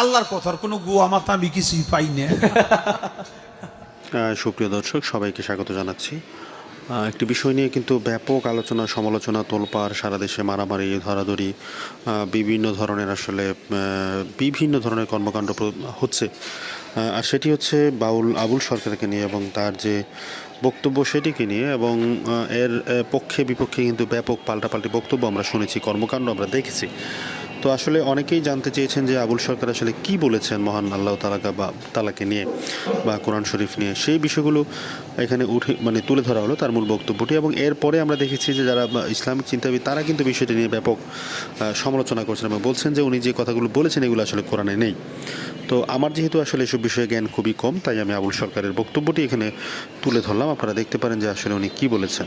আল্লাহর কথার কোনো গুয়া মাথা আমি কিছুই পাই না। সুপ্রিয় দর্শক, সবাইকে স্বাগত জানাচ্ছি। একটি বিষয় নিয়ে কিন্তু ব্যাপক আলোচনা, সমালোচনা, তোলপাড়, সারা দেশে মারামারি, ধরাধরি বিভিন্ন ধরনের আসলে বিভিন্ন ধরনের কর্মকাণ্ড হচ্ছে। আর সেটি হচ্ছে বাউল, আবুল সরকারকে নিয়ে এবং তার যে বক্তব্য সেটিকে নিয়ে এবং এর পক্ষে বিপক্ষে কিন্তু ব্যাপক পাল্টাপাল্টি বক্তব্য আমরা শুনেছি, কর্মকাণ্ড আমরা দেখেছি। তো আসলে অনেকেই জানতে চেয়েছেন যে আবুল সরকার আসলে কি বলেছেন মহান আল্লাহ তালাকা বা তালাকে নিয়ে বা কোরআন শরীফ নিয়ে? সেই বিষয়গুলো এখানে উঠে মানে তুলে ধরা হলো তার মূল বক্তব্যটি এবং এরপরে আমরা দেখেছি যে যারা ইসলামিক চিন্তাবিদ তারা কিন্তু বিষয়টি নিয়ে ব্যাপক সমালোচনা করছেন এবং বলছেন যে উনি যে কথাগুলো বলেছেন এগুলো আসলে কোরআনে নেই। তো আমার যেহেতু আসলে এসব বিষয়ে জ্ঞান খুবই কম, তাই আমি আবুল সরকারের বক্তব্যটি এখানে তুলে ধরলাম। আপনারা দেখতে পারেন যে আসলে উনি কী বলেছেন।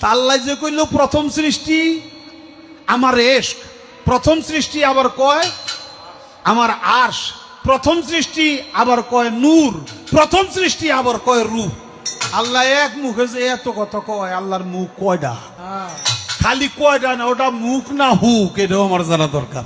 তা আল্লাহ যে কইল প্রথম সৃষ্টি আমার এশ প্রথম সৃষ্টি আবার কয় আমার আশ প্রথম সৃষ্টি আবার কয় নূর প্রথম সৃষ্টি আবার কয় রূপ। আল্লাহ এক মুখে যে এত কথা কয় আল্লাহর মুখ কয়টা খালি কয়টা না ওটা মুখ না হুক এটাও আমার জানা দরকার।